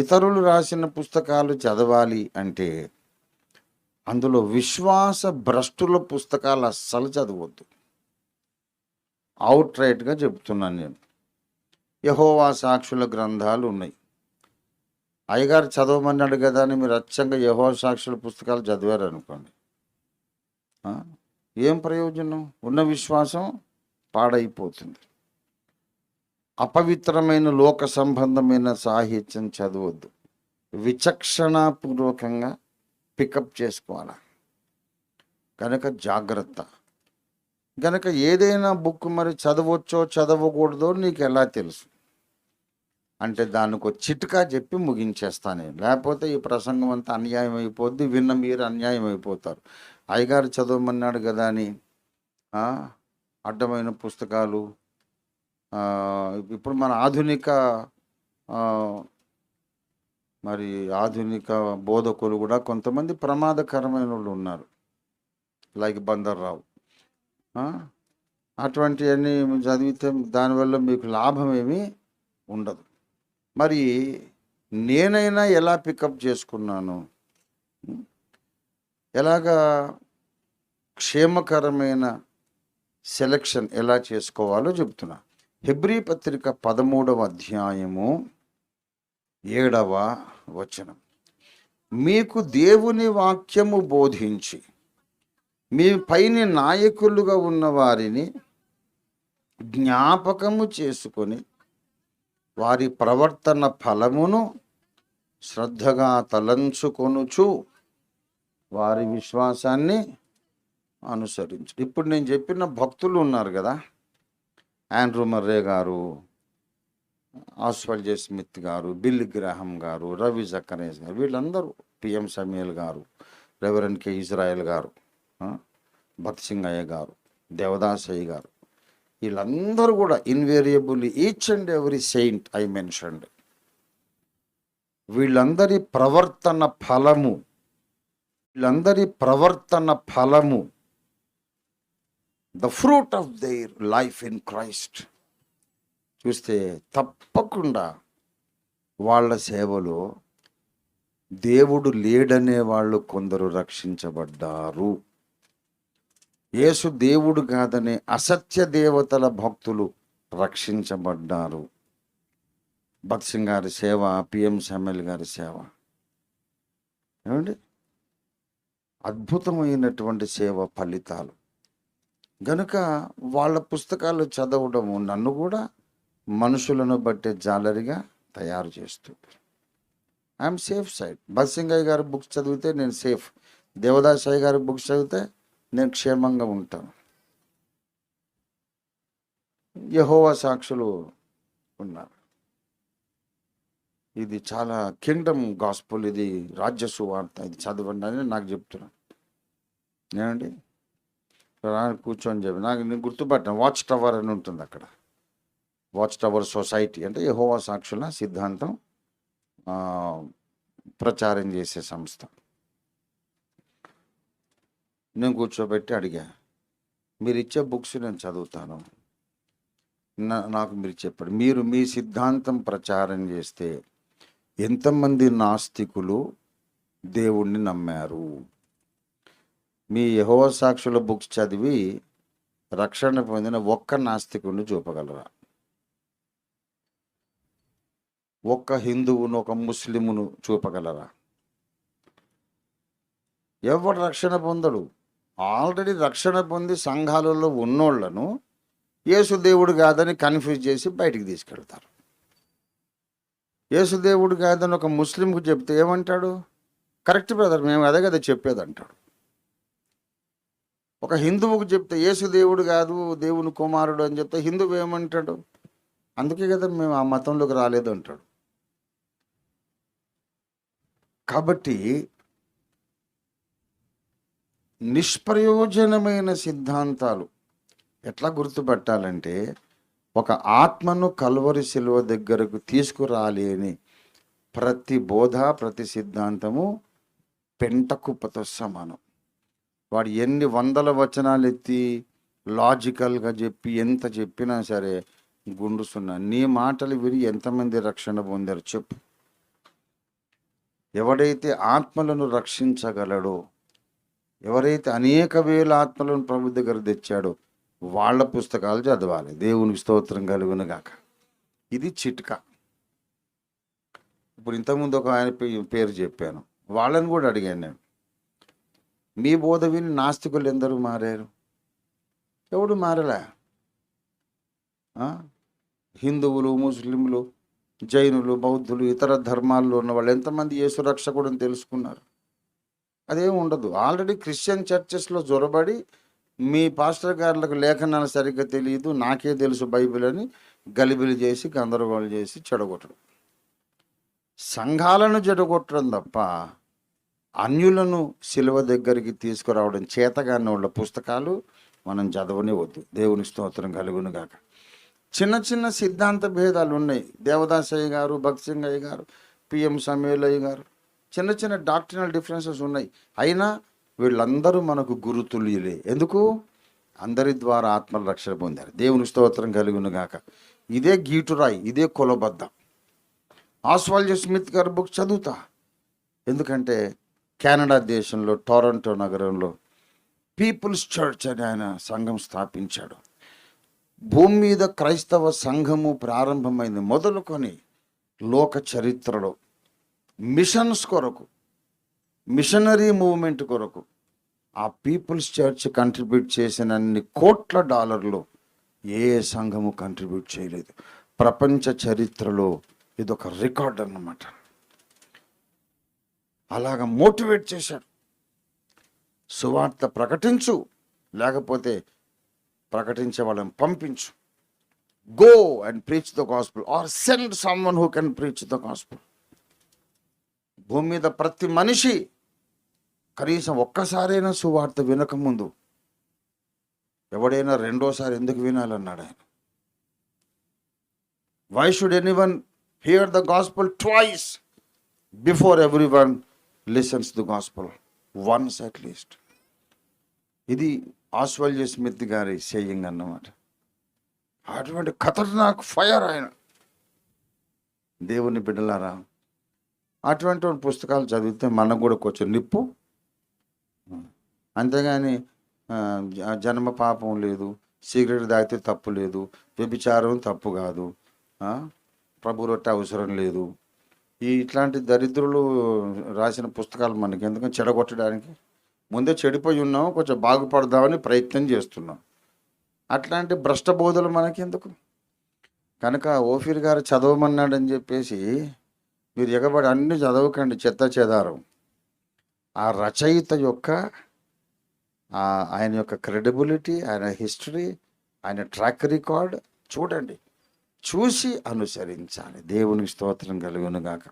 ఇతరులు రాసిన పుస్తకాలు చదవాలి అంటే అందులో విశ్వాస భ్రష్టుల పుస్తకాలు అస్సలు చదవద్దు. అవుట్ రైట్గా చెప్తున్నాను నేను. యహోవా సాక్షుల గ్రంథాలు ఉన్నాయి. అయ్యగారు చదవమన్నాడు కదా అని మీరు అచ్చంగా యహో సాక్షుల పుస్తకాలు చదివారు అనుకోండి. ఏం ప్రయోజనం? ఉన్న విశ్వాసం పాడైపోతుంది. అపవిత్రమైన లోక సంబంధమైన సాహిత్యం చదవద్దు. విచక్షణాపూర్వకంగా పికప్ చేసుకోవాలి? కనుక జాగ్రత్త. కనుక ఏదైనా బుక్ మరి చదవచ్చో చదవకూడదో నీకు ఎలా తెలుసు? అంటే దానికి ఒక చిట్కా చెప్పి ముగించేస్తాను నేను. లేకపోతే ఈ ప్రసంగం అంతా అన్యాయం అయిపోద్ది విన్న మీరు అన్యాయం అయిపోతారు. అయ్యగారు చదవమన్నాడు కదా అని అడ్డమైన పుస్తకాలు ఇప్పుడు మన ఆధునిక మరి ఆధునిక బోధకులు కూడా కొంతమంది ప్రమాదకరమైన వాళ్ళు ఉన్నారు. లైక్ బందర్రావు. అటువంటివన్నీ చదివితే దానివల్ల మీకు లాభం ఏమీ ఉండదు. మరి నేనైనా ఎలా పికప్ చేసుకున్నాను? ఎలాగా క్షేమకరమైన సెలక్షన్ ఎలా చేసుకోవాలో చెప్తున్నాను హెబ్రీ పత్రిక పదమూడవ అధ్యాయము ఏడవ వచనం. మీకు దేవుని వాక్యము బోధించి మీ పైన నాయకులుగా ఉన్న వారిని జ్ఞాపకము చేసుకొని వారి ప్రవర్తన ఫలమును శ్రద్ధగా తలంచుకొనుచు వారి విశ్వాసాన్ని అనుసరించు. ఇప్పుడు నేను చెప్పిన భక్తులు ఉన్నారు కదా ఆండ్రూ మర్రే గారు ఆస్వాల్ జే స్మిత్ గారు బిల్ గ్రాహం గారు రవి జక్కరేజ్ గారు వీళ్ళందరూ పిఎం సమీల్ గారు రెవరెన్ కె ఇజ్రాయెల్ గారు ఆ, భక్త్ సింగ్ అయ్య గారు దేవదాస్ అయ్య గారు. వీళ్ళందరూ కూడా invariable each and every saint I mentioned వీళ్ళందరి ప్రవర్తన ఫలము వీళ్ళందరి ప్రవర్తన ఫలము the fruit of their life in Christ చూస్తే తప్పకుండా వాళ్ళ సేవలో దేవుడు లేడనే వాళ్ళు కొందరు రక్షించబడ్డారు. యేసు దేవుడు కాదనే అసత్య దేవతల భక్తులు రక్షించబడ్డారు. భక్త్ సింగ్ గారి సేవ పిఎం సమ్మెల్ గారి సేవ. ఏమండి? అద్భుతమైనటువంటి సేవ ఫలితాలు. గనుక వాళ్ళ పుస్తకాలు చదవడము నన్ను కూడా మనుషులను బట్టే జాలరిగా తయారు చేస్తుంది ఐఎమ్ సేఫ్ సైడ్ బస్సింగయ్య గారి బుక్స్ చదివితే నేను సేఫ్ దేవదాస్ గారి బుక్స్ చదివితే నేను క్షేమంగా ఉంటాను. యహోవా సాక్షులు ఉన్నారు. ఇది చాలా కింగ్డమ్ గాస్పుల్. ఇది రాజ్య సువార్త. ఇది చదవండి అని నాకు చెప్తున్నాను ఏమండి? కూర్చొని చెప్పి నాకు నేను గుర్తుపట్టాను. వాచ్ టవర్ అని ఉంటుంది అక్కడ. వాచ్ టవర్ సొసైటీ అంటే యహోవా సాక్షుల సిద్ధాంతం ప్రచారం చేసే సంస్థ. నేను కూర్చోబెట్టి అడిగా మీరు ఇచ్చే బుక్స్ నేను చదువుతాను. నా- నాకు మీరు చెప్పండి. మీరు మీ సిద్ధాంతం ప్రచారం చేస్తే ఎంతమంది నాస్తికులు దేవుణ్ణి నమ్మారు? మీ యహోవ సాక్షుల బుక్స్ చదివి రక్షణ పొందిన ఒక్క నాస్తికుడిని చూపగలరా? ఒక్క హిందువును ఒక ముస్లిమును చూపగలరా? ఎవడు రక్షణ పొందడు? ఆల్రెడీ రక్షణ పొంది సంఘాలలో ఉన్నోళ్ళను యేసుదేవుడు కాదని కన్ఫ్యూజ్ చేసి బయటికి తీసుకెళ్తారు. యేసుదేవుడు కాదని ఒక ముస్లింకు చెప్తే ఏమంటాడు? కరెక్ట్ బ్రదర్ మేము అదే కదా చెప్పేది అంటాడు ఒక హిందువుకు చెప్తే యేసు దేవుడు కాదు దేవుని కుమారుడు అని చెప్తే హిందువు ఏమంటాడు? అందుకే కదా మేము ఆ మతంలోకి రాలేదు అంటాడు. కాబట్టి నిష్ప్రయోజనమైన సిద్ధాంతాలు ఎట్లా గుర్తుపెట్టాలంటే ఒక ఆత్మను కల్వరి శిలువ దగ్గరకు తీసుకురాలేని ప్రతి బోధ ప్రతి సిద్ధాంతము పెంట కుప్పతో సమానం. వాడు ఎన్ని వందల వచనాలు ఎత్తి లాజికల్గా చెప్పి ఎంత చెప్పినా సరే గుండుసున్నా నీ మాటలు విని ఎంతమంది రక్షణ పొందారు చెప్పు. ఎవడైతే ఆత్మలను రక్షించగలడో ఎవరైతే అనేక వేల ఆత్మలను ప్రభు దగ్గర తెచ్చాడో వాళ్ళ పుస్తకాలు చదవాలి. దేవునికి స్తోత్రం కలుగును గాక ఇది చిట్కా. ఇప్పుడు ఇంతకుముందు ఒక ఆయన పే- పేరు చెప్పాను. వాళ్ళని కూడా అడిగాను నేను. మీ బోధ విని నాస్తికులు ఎందరూ మారారు? ఎవడు మారలే? హిందువులు ముస్లింలు జైనులు బౌద్ధులు ఇతర ధర్మాల్లో ఉన్న వాళ్ళు ఎంతమంది యేసు రక్షకుడని తెలుసుకున్నారు? అదేం ఉండదు. ఆల్రెడీ క్రిస్టియన్ చర్చెస్లో జొరబడి మీ పాస్టర్ గారులకు లేఖనాలు సరిగ్గా తెలియదు నాకే తెలుసు బైబిల్ అని గలిబిలి చేసి గందరగోళం చేసి చెడగొట్టడం. సంఘాలను చెడగొట్టడం తప్ప అన్యులను శిలువ దగ్గరికి తీసుకురావడం చేతగాని వాళ్ళ పుస్తకాలు మనం చదవనే వద్దు దేవుని స్తోత్రం కలుగును గాక. చిన్న చిన్న సిద్ధాంత భేదాలు ఉన్నాయి. దేవదాసయ్య గారు భక్సింగయ్య సింగ్ అయ్య గారు పిఎం సమీలయ్య గారు చిన్న చిన్న డాక్టరినల్ డిఫరెన్సెస్ ఉన్నాయి. అయినా వీళ్ళందరూ మనకు గురుతుల్యులే. ఎందుకు? అందరి ద్వారా ఆత్మల రక్షణ పొందారు. దేవుని స్తోత్రం కలుగును గాక. ఇదే గీటురాయి ఇదే కులబద్ద ఆస్వాల్య స్మిత్ గారి బుక్ చదువుతా. ఎందుకంటే కెనడా దేశంలో టొరంటో నగరంలో పీపుల్స్ చర్చ్ అని ఆయన సంఘం స్థాపించాడు. భూమి మీద క్రైస్తవ సంఘము ప్రారంభమైంది మొదలుకొని లోక చరిత్రలో. మిషన్స్ కొరకు మిషనరీ మూవ్మెంట్ కొరకు ఆ పీపుల్స్ చర్చ్ కంట్రిబ్యూట్ చేసిన అన్ని కోట్ల డాలర్లు ఏ సంఘము కంట్రిబ్యూట్ చేయలేదు. ప్రపంచ చరిత్రలో ఇదొక రికార్డ్ అన్నమాట. అలాగ మోటివేట్ చేశాడు. సువార్త ప్రకటించు లేకపోతే ప్రకటించే వాళ్ళని పంపించు. Go and preach the gospel or send someone who can preach the gospel భూమి మీద ప్రతి మనిషి కనీసం ఒక్కసారైనా సువార్త వినకముందు ఎవడైనా రెండోసారి ఎందుకు వినాలన్నాడు ఆయన? Why should anyone hear the gospel twice before everyone listens the gospel once at least ఇది ఆస్వాల్య స్మిత్ గారి సేయింగ్ అన్నమాట. అటువంటి ఖతర్నాక్ ఫైర్ ఆయన. దేవుని బిడ్డలారా అటువంటి పుస్తకాలు చదివితే మనకు కూడా కొంచెం నిప్పు. అంతేగాని జన్మ పాపం లేదు సిగరెట్ తాగితే తప్పు లేదు వ్యభిచారం తప్పు కాదు ఆ, ప్రభు రొట్టె అవసరం లేదు ఈ ఇట్లాంటి దరిద్రులు రాసిన పుస్తకాలు మనకి ఎందుకంటే చెడగొట్టడానికి? ముందే చెడిపోయి ఉన్నాం కొంచెం బాగుపడదామని ప్రయత్నం చేస్తున్నాం. అట్లాంటి భ్రష్ట బోధలు మనకెందుకు? కనుక ఓఫీర్ గారు చదవమన్నాడని చెప్పేసి మీరు ఎగబడి అన్ని చదవకండి చెత్త చెదారం. ఆ రచయిత యొక్క ఆయన యొక్క క్రెడిబిలిటీ ఆయన హిస్టరీ ఆయన ట్రాక్ రికార్డ్ చూడండి. చూసి అనుసరించాలి. దేవునికి స్తోత్రం కలుగునుగాక